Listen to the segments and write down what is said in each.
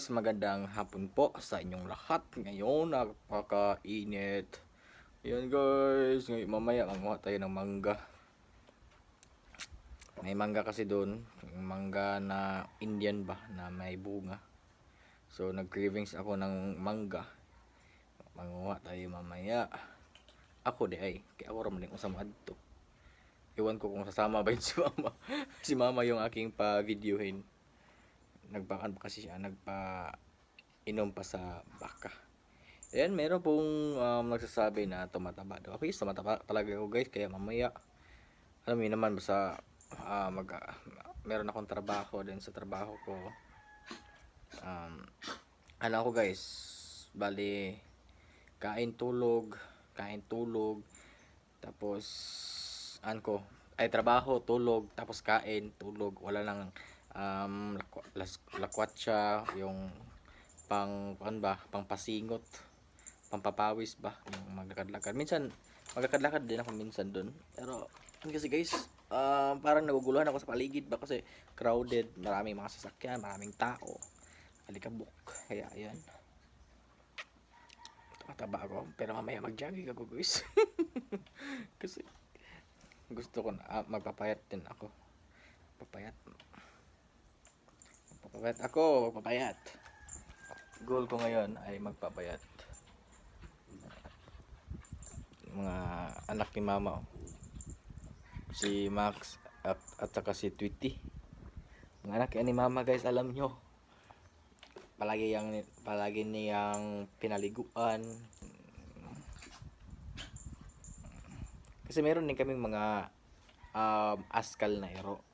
guys, magandang hapon po sa inyong lahat. Ngayon, napakainit. Ayan guys, ngayon mamaya manguha tayo ng mangga. May mangga kasi doon, mangga na Indian ba, na may bunga. So, nag-cravings ako ng mangga. Manguha tayo mamaya. Ako di ay, kaya ako raman yung usama to. Iwan ko kung sasama ba yun si mama. si mama yung aking pa-videohin nagbakan pa kasi siya, nagpa inom pa sa baka. Ayan, meron pong um, nagsasabi na tumataba daw. Okay, tumataba talaga ako guys, kaya mamaya, alam yun naman, basta ah, mag, ah, meron akong trabaho din sa trabaho ko. Um, ano ako guys, bali, kain tulog, kain tulog, tapos, ano ko, ay trabaho, tulog, tapos kain, tulog, wala nang um, lakwatsa, yung pang, ano ba, pang pasingot, pampapawis ba, yung maglakad-lakad. Minsan, maglakad-lakad din ako minsan doon. Pero, kasi guys, ah, parang naguguluhan ako sa paligid ba kasi crowded, maraming mga sasakyan, maraming tao, alikabok, kaya ayan. Tumataba ako, pero mamaya mag-jogging ako guys. kasi, gusto ko na, ah, magpapayat din ako. Papayat. Papayat ako, papayat. Goal ko ngayon ay magpapayat. Mga anak ni mama. oh. Si Max at, at saka si Tweety. Mga anak ni mama guys, alam nyo. Palagi yang palagi niyang pinaliguan. Kasi meron din kaming mga um, askal na ero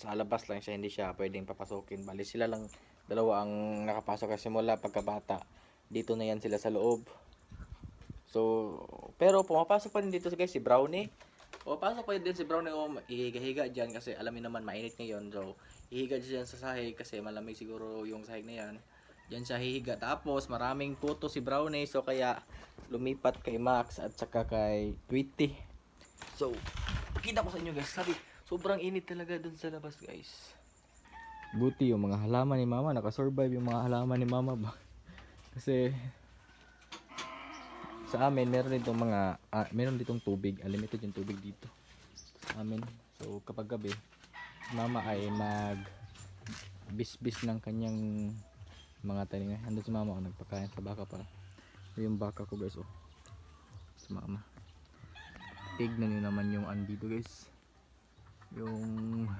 sa labas lang siya, hindi siya pwedeng papasukin. Bali sila lang dalawa ang nakapasok kasi mula pagkabata. Dito na yan sila sa loob. So, pero pumapasok pa rin dito guys si Brownie. Pumapasok pa din si Brownie o hihiga-higa dyan kasi alam niyo naman mainit ngayon. So, hihiga dyan sa sahig kasi malamig siguro yung sahig na yan. Diyan siya hihiga. Tapos, maraming puto si Brownie. So, kaya lumipat kay Max at saka kay Tweety. So, pakita ko sa inyo guys. Sabi, sobrang init talaga dun sa labas guys. Buti yung mga halaman ni mama. Nakasurvive yung mga halaman ni mama ba. Kasi, sa amin, meron ditong mga, ah, meron ditong tubig. Unlimited yung tubig dito. Sa amin. So, kapag gabi, mama ay mag bisbis ng kanyang mga talinga. Andun si mama, oh, nagpakain sa baka para. Yung baka ko guys, oh. Si mama. Tignan nyo naman yung andito guys. Yung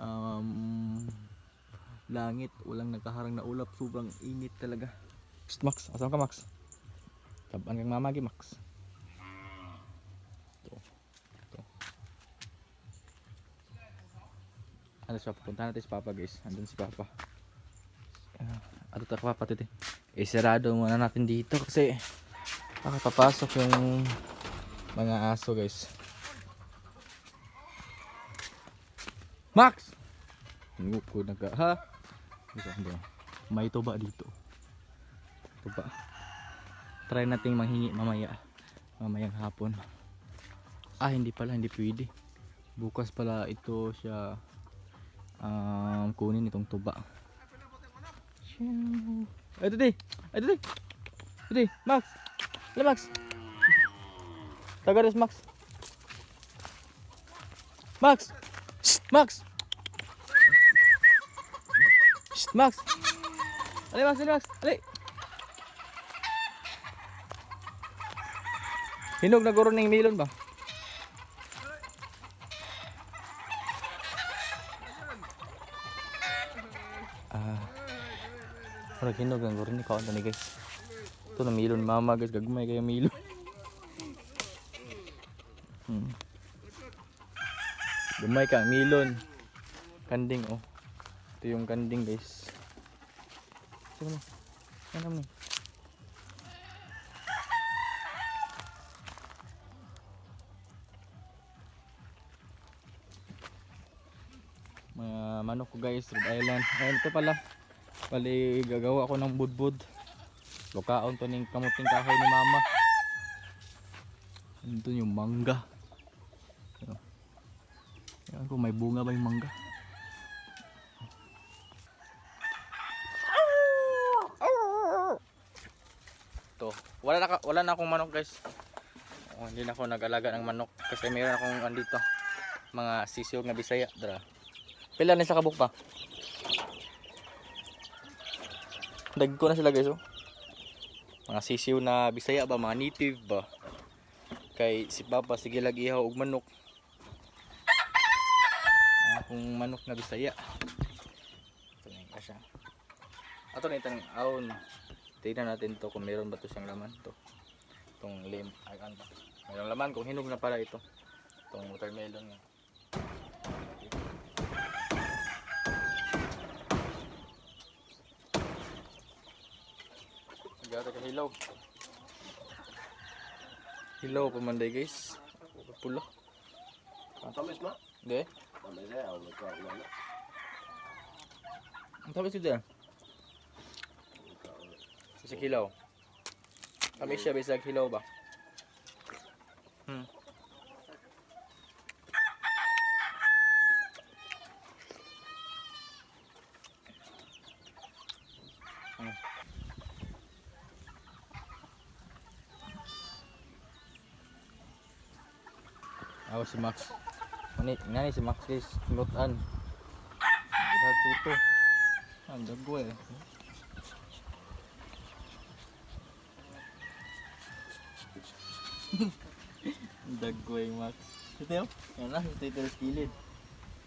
um, langit, walang nakaharang na ulap. Sobrang init talaga. Max, asan ka Max? Taban kang mamagi Max. Ito. Ito. Ano siya, pupunta natin si Papa guys. Andun si Papa. Uh, ano ta Papa titi? Eh, sarado muna natin dito kasi baka papasok yung mga aso guys. Max! Nguko nagka ha? Dito, dito. May tuba dito. Tuba. Try nating manghingi mamaya. Mamayang hapon. Ah, hindi pala, hindi pwede. Bukas pala ito siya um, kunin itong tuba. Ito di! Ito di! Ito di! Max! Hala, Max! Tagares, Max! Max! Max! Shh, Max! Ali, Max! Ali, Max! Ali! Hinog na guro ng milon ba? Ah. Murag hinog ang guro ni kaon ni guys. Ito na milon mama guys, gagmay kayo milon. Gumay ka, milon. Kanding oh. Ito yung kanding guys. Sige na. Ano mo? Mga manok ko guys, Red Island. Ayun ito pala. Bali gagawa ko ng budbud. Lukaon to ning kamuting kahoy ni mama. Ito yung mangga. Ayun. Tingnan ko, may bunga ba yung mangga? to. Wala na wala na akong manok, guys. Oh, hindi na ako nag-alaga ng manok kasi meron akong andito mga sisyo nga Bisaya, dra. Pila na sa kabuk pa. Dag ko na sila, guys, oh. Mga sisiw na Bisaya ba, mga native ba? Kay si Papa sige lagi ihaw og manok. Akong manok na bisaya. Ito na yung kasya. Ato na itang aon. Tingnan natin to kung meron ba to siyang laman to. Itong lim, ay ano ba? Mayroong laman kung hinog na pala ito. Itong watermelon nga. Nagata ka hilaw. Hilaw pamanday guys. Pula. Tamis ma? Hindi. Tamis eh, ako nagkakulala. Ang tabi siya dyan. Sa hilaw. Kami siya bisag hilaw ba? Hmm. Hmm. Ako si Max. Nani, nani si Max guys. Lutan. Tidak tuto. Ang dago eh. Dago eh Max. Ito yun. Yan na, ito ito sa kilid.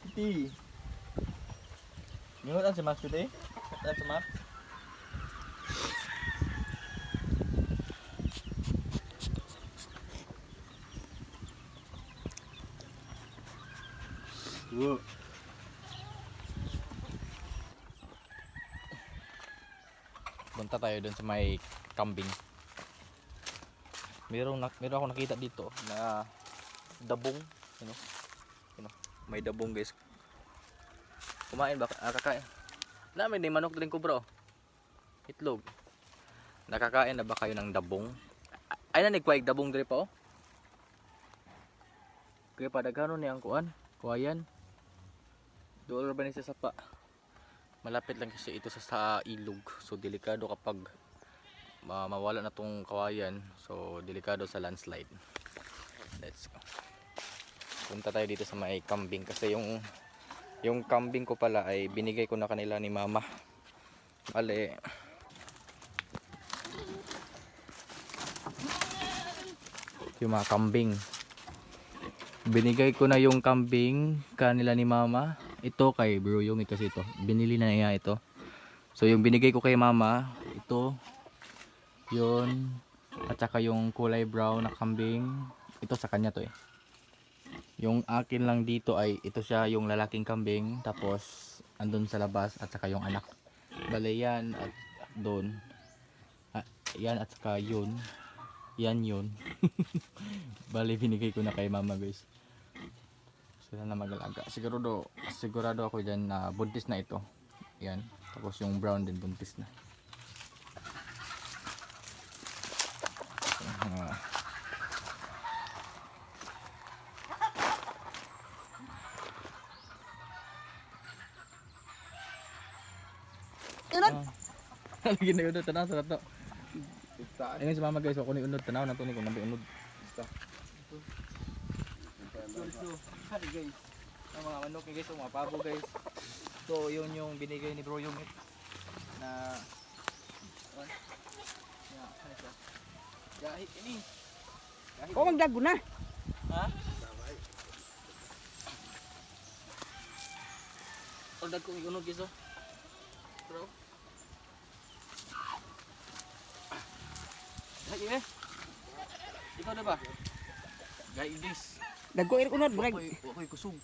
Iti. Ngayon si Max ito eh. Ano si Max? Whoa. Punta tayo dun sa may kambing. Meron, na, meron ako nakita dito na dabong. Ano? Ano? May dabong guys. Kumain ba? Ah, kakain. Namin ni manok din ko bro. Itlog. Nakakain na ba kayo ng dabong? Ay na ni kuwaig dabong diri pa oh. Kaya padaghanon ni ang kuan. Kuwayan. Doon ba sa sapa? malapit lang kasi ito sa, sa ilog. So delikado kapag ma mawala na tong kawayan. So delikado sa landslide. Let's go. Punta tayo dito sa may kambing. Kasi yung yung kambing ko pala ay binigay ko na kanila ni mama. Bale yung mga kambing. Binigay ko na yung kambing kanila ni mama ito kay bro yung kasi ito. Binili na niya ito. So yung binigay ko kay mama ito yun at saka yung kulay brown na kambing. Ito sa kanya to eh. Yung akin lang dito ay ito siya yung lalaking kambing tapos andun sa labas at saka yung anak. Bale yan at doon. Ah, yan at saka yun. Yan yun. Bale binigay ko na kay mama guys sila na mag-alaga sigurado sigurado ako dyan na buntis na ito yan tapos yung brown din buntis na Ah. Ah. Lagi na unod tanaw sa to. Ayun si mama guys, ako ni unod tanaw na to ni kung nabi unod. Hari guys. Ang mga manok ni guys, ang mga pabo guys. So yun yung binigay ni Bro Yumit na Ano? Ya, ano siya? Gahi ini. Gahi. Oh, magdago na. Ha? Ordag kong iunod guys oh. Bro. Gahi eh. Ikaw na ba? Gahi guys. Dago ir unod brag. Wakoy kusog.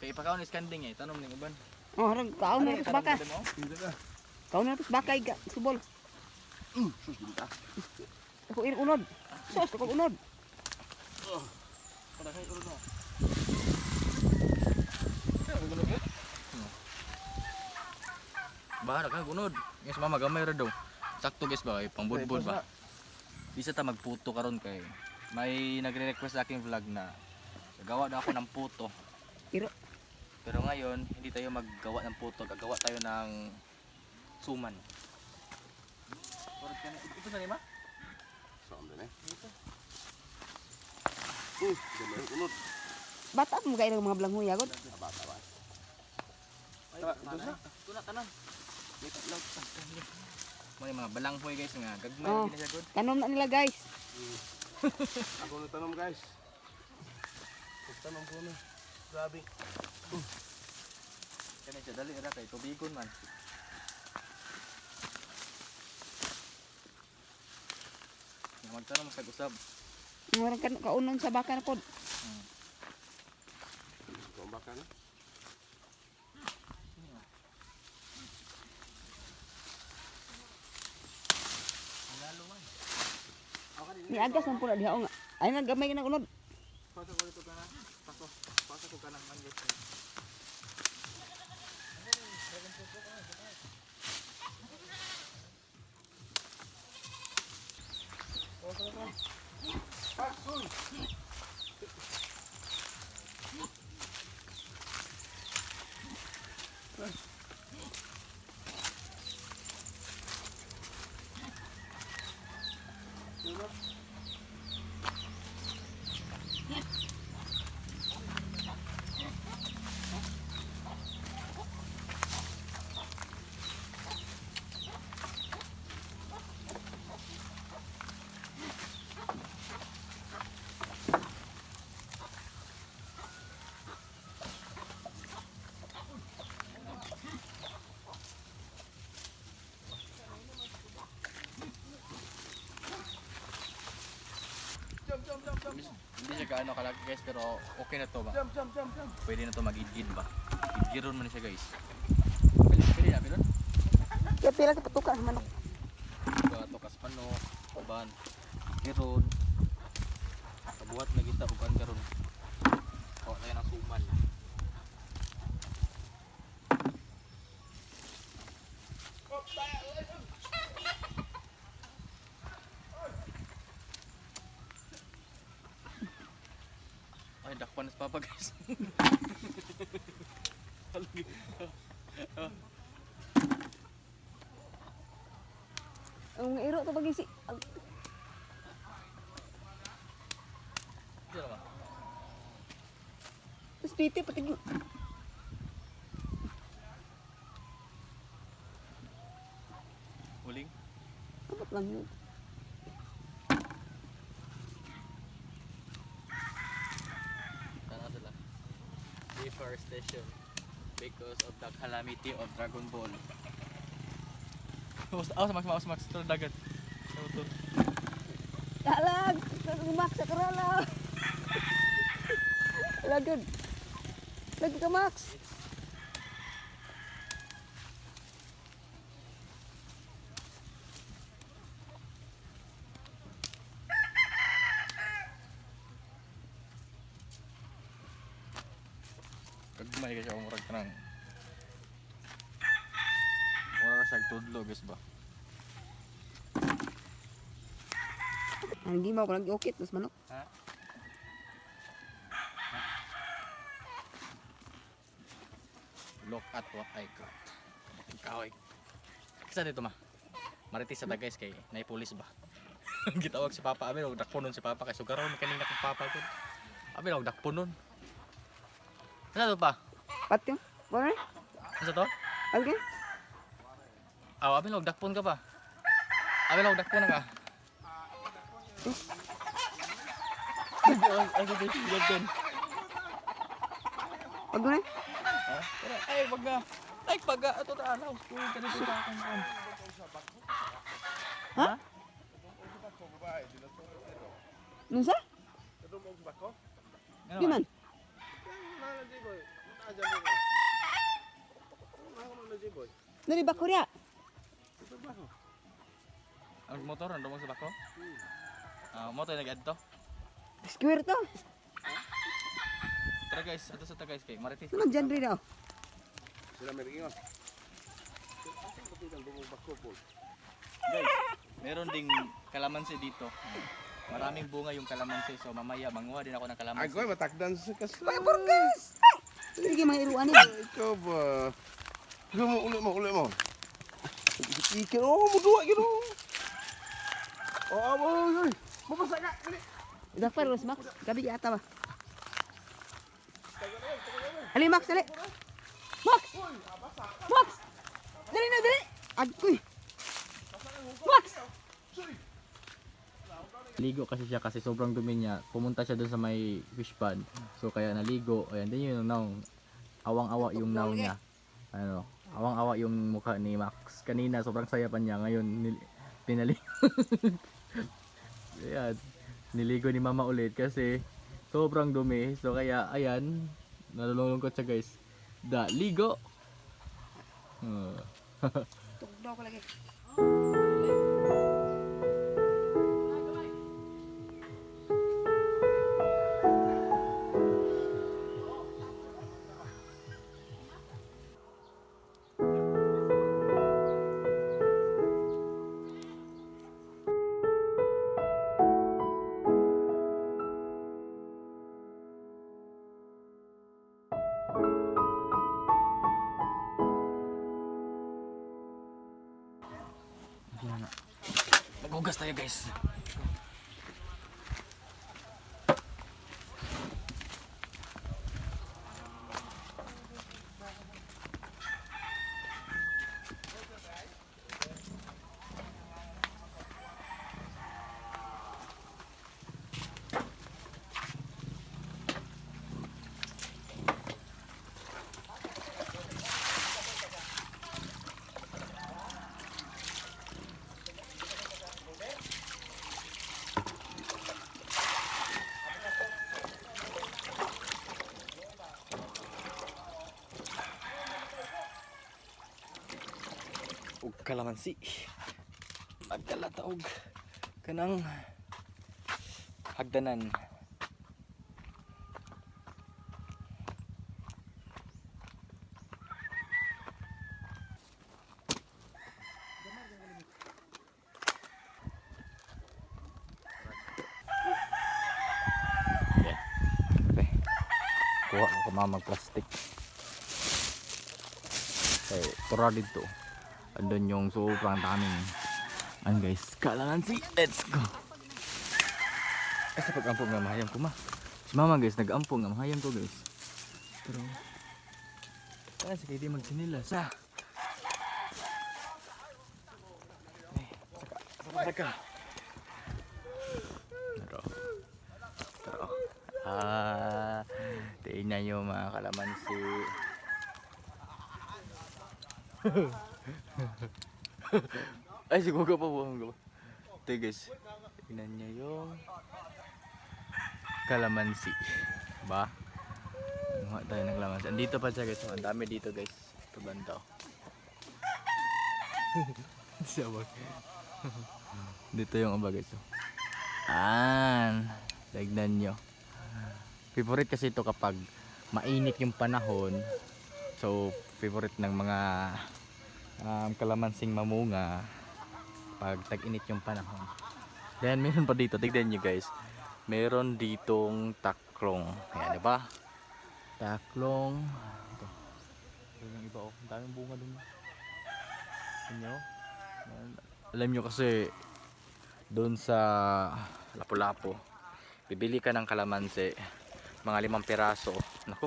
Kay ipakaw ni skanding eh, tanom ning uban. Oh, harang kaon na tanom baka. ka. Kaon na tos baka iga subol. Sus, hindi ka. Dago ir unod. Sos dago unod. Kada kay gunod yun? Bahala ka gunod. Yes mama gamay ra daw. Sakto guys ba kay pangbudbud ba. Di sa ta magputo karon kay may nagre-request sa aking vlog na gawa daw ako ng puto. Iro. Pero ngayon, hindi tayo maggawa ng puto, gagawa tayo ng suman. Ito sa lima? eh. Hmm, gamay ang unod. Bata mo kayo ng mga blanghuya god. Taba, taba. Ay, Tara, doon na. Tuna tanan. Dito lang. Mo yung mga balanghoy guys nga gagmay Oh. Tanom na nila guys. Ako na tanong guys. Tanong ko na. Grabe. Kani siya dali ra kay tubigon man. Magtanong sa usab. Murag kan kaunon sa baka na pod. Kung baka na. Ni agas man pula diha nga. Ay nagamay na unod. Hindi, siya gaano kalaki guys pero okay na to ba? Jump, jump, jump, jump. Pwede na to mag-idgid ba? Idgiron man siya guys. Pwede, pwede na pilon? Kaya pila ka patuka sa manok. Ba to kaspano, uban, idgiron. Kabuhat na kita uban karon. O, tayo ng suman. Ay, dakpan na sa papa guys. Ang iro to pagisi. Ang- Diyan ba? Tapos piti pati Huling? abot lang yun. Sana sila. Deforestation because of the calamity of Dragon Ball. Awas, max, max, max, ito dagat. Ito. Dalag! Lumak sa karala! Lagod! Lagi ka Max! Kagmay kasi akong murag kanang. Wala ka siyang tudlo, guys ba? Ang gimaw ko okay tapos manok. Ha? Look at what I got. Kahoy. Kisa dito ma? Maritis sa guys kay nay pulis ba? Gitawag si Papa Abi, og dakponon si Papa kay sugaron kanina kong Papa ko. Abi og dakponon. Ano to pa? Patyo? Na? Ano to? Okay? Aw, abi og dakpon ka pa. Abi og dakpon na ka. Ay, ay, ay, ay, Pag na? Ha? Ay, wag na. Ay, pag ito ta alaw. Uy, ganito sa akin. Ha? Nung sa? Ito mo ang bako? Ano na? Nari ba Bako. Ang motor nandun mo sa bako? Ah, motor nag to. Square to. Tara guys, ato sa ta guys kay Marites. Naman dyan rin daw. Sila may ringon. Asa ba ito ang bumong bako po? Guys, meron ding kalamansi dito. Maraming bunga yung kalamansi. So mamaya manguha din ako ng kalamansi. koy, matakdan sa kasla. Ay, burgas! Sige mga iruan eh. Ikaw ba? Ikaw mo, ulit mo, ulit mo. Ikin, oh, mo duwa, gino. Oh, abo, ay, Dapat Rose Max. Gabi yata ba? Ali Max, dali. Max! Max! Dali na, dali! Agkoy! Max! Ligo kasi siya kasi sobrang dumi niya. Pumunta siya doon sa may fish pond. So kaya naligo. Ayan, din yung naw. Awang-awa yung naw niya. Ano, awang-awa yung mukha ni Max. Kanina sobrang saya pa niya. Ngayon nil- pinaligo. ayan. Niligo ni mama ulit kasi sobrang dumi. So kaya ayan, nalulungkot siya guys. Da, ligo. Uh, Tugdaw ko lagi. Maghugas tayo guys. ug kalamansi. Magkalata og kanang hagdanan. Kuha ko mamag plastic. Okay, tura dito. Andun yung sobrang daming ano guys, kalamansi. Let's go. Ay, sa pag-ampong nga mahayam ko ma. Si mama guys, nag-ampong nga mahayam ko guys. Pero, kaya sige di magsinilas ha. Ay, saka. Pero, pero, ah, tingnan nyo mga kalamansi. Ay, si Kuga pa buong ko. Ito guys, tingnan niya yung kalamansi. Ba? Mga tayo ng kalamansi. Andito pa siya guys. Ang dami dito guys. Ito banda. Sabag. dito yung aba guys. oh. An. Tignan nyo. Favorite kasi ito kapag mainit yung panahon. So, favorite ng mga um, kalamansing mamunga pag tag-init yung panahon. Then meron pa dito, tignan nyo guys. Meron ditong taklong. Ayan, di ba? Taklong. Ito. Yung iba oh. Ang daming bunga dun. Ayan nyo. Ayan. Alam nyo kasi doon sa Lapu-Lapu, bibili ka ng kalamansi, mga limang piraso. Nako,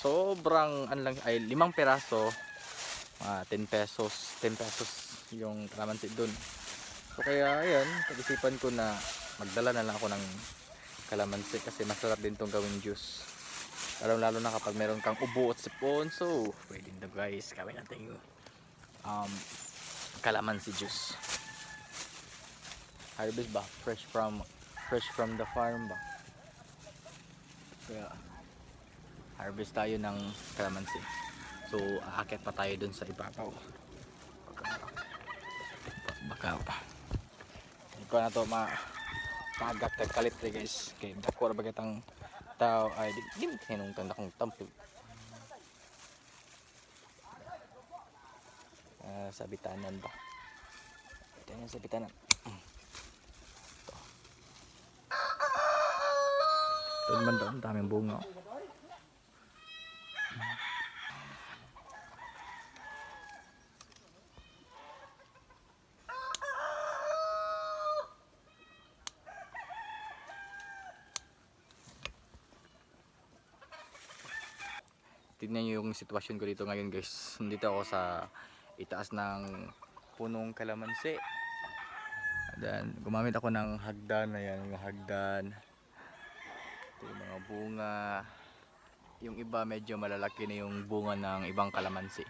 sobrang ano lang ay limang peraso mga 10 pesos 10 pesos yung kalamansi dun. So kaya ayan pag-isipan ko na magdala na lang ako ng kalamansi kasi masarap din tong gawing juice. Lalo lalo na kapag meron kang ubo at sipon so pwede na guys. Gawin natin yung um, kalamansi juice. Harvest ba? Fresh from fresh from the farm ba? Kaya harvest tayo ng kalamansi. So, aakyat pa tayo dun sa ibabaw. Baka, baka hindi ko na to ma pagak kag kalit re guys. Kay dako ra bagay tang tao ay di di mo tinong tanda kong tampo. Ah, sa bitanan ba? Ito yan sa bitanan. Ito. Ito man daw, ang daming bunga. oh. Tignan nyo yung sitwasyon ko dito ngayon guys. Nandito ako sa itaas ng punong kalamansi. Then, gumamit ako ng hagdan. Ayan, yung hagdan. Ito yung mga bunga. Yung iba medyo malalaki na yung bunga ng ibang kalamansi.